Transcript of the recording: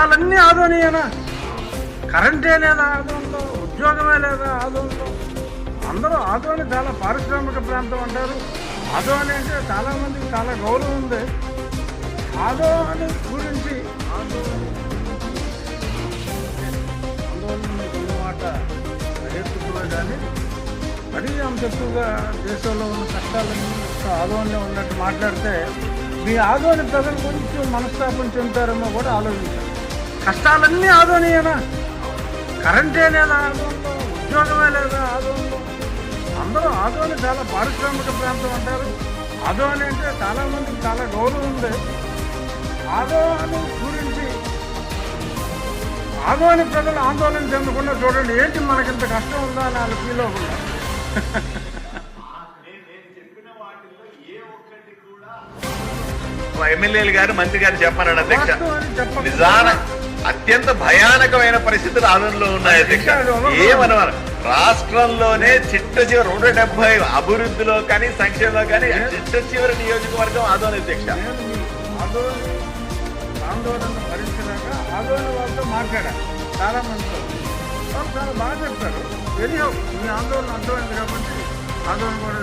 కష్టాలన్నీ ఆదోనియేనా? కరెంటే లేదా ఆదోన్లో? ఉద్యోగమే లేదా ఆదోన్లో? అందరూ ఆదోని చాలా పారిశ్రామిక ప్రాంతం అంటారు. ఆదోని అంటే చాలామందికి చాలా గౌరవం ఉంది. ఆదోని గురించి ఆందోళన ఆందోళన మాట ఎత్తుకున్నా కానీ మరీ అంత ఎక్కువగా దేశంలో ఉన్న కష్టాలన్నీ ఆదోళన ఉన్నట్టు మాట్లాడితే మీ ఆదోని ప్రజల గురించి మనస్తాపం చెందుతారేమో కూడా ఆలోచించాలి. కష్టాలన్నీ ఆదోనియేనా? కరెంటే లేదా ఆదోన్లో ఉద్యోగమే లేదా ఆదోన్లో? అందరూ ఆదోని చాలా పారిశ్రామిక ప్రాంతం అంటారు. ఆదోని అంటే చాలా మందికి చాలా గౌరవం ఉంది. ఆదోని గురించి ఆదోని ప్రజలు ఆందోళన చెందకుండా చూడండి ఏంటి మనకింత కష్టం ఉందా అని వాళ్ళు ఫీల్ అవ్వకుండా ఎమ్మెల్యేలు గారు మంత్రి గారు చెప్పారన్న అధ్యక్ష. నిజాన అత్యంత భయానకమైన పరిస్థితులు ఆందోళనలో ఉన్నాయి అధ్యక్ష. ఏమనవారు? రాష్ట్రంలోనే చిట్ట చివరి రెండు డెబ్బై అభివృద్ధిలో కానీ సంక్షేమంలో కానీ చిట్ట చివరి నియోజకవర్గం ఆందోళన అధ్యక్ష. ఆందోళన భరించలేక ఆందోళన వాళ్ళతో మాట్లాడారు చాలా మందితో చాలా బాగా చెప్తారు వెరీ మీ ఆందోళన అర్థమైంది కాబట్టి ఆందోళన కూడా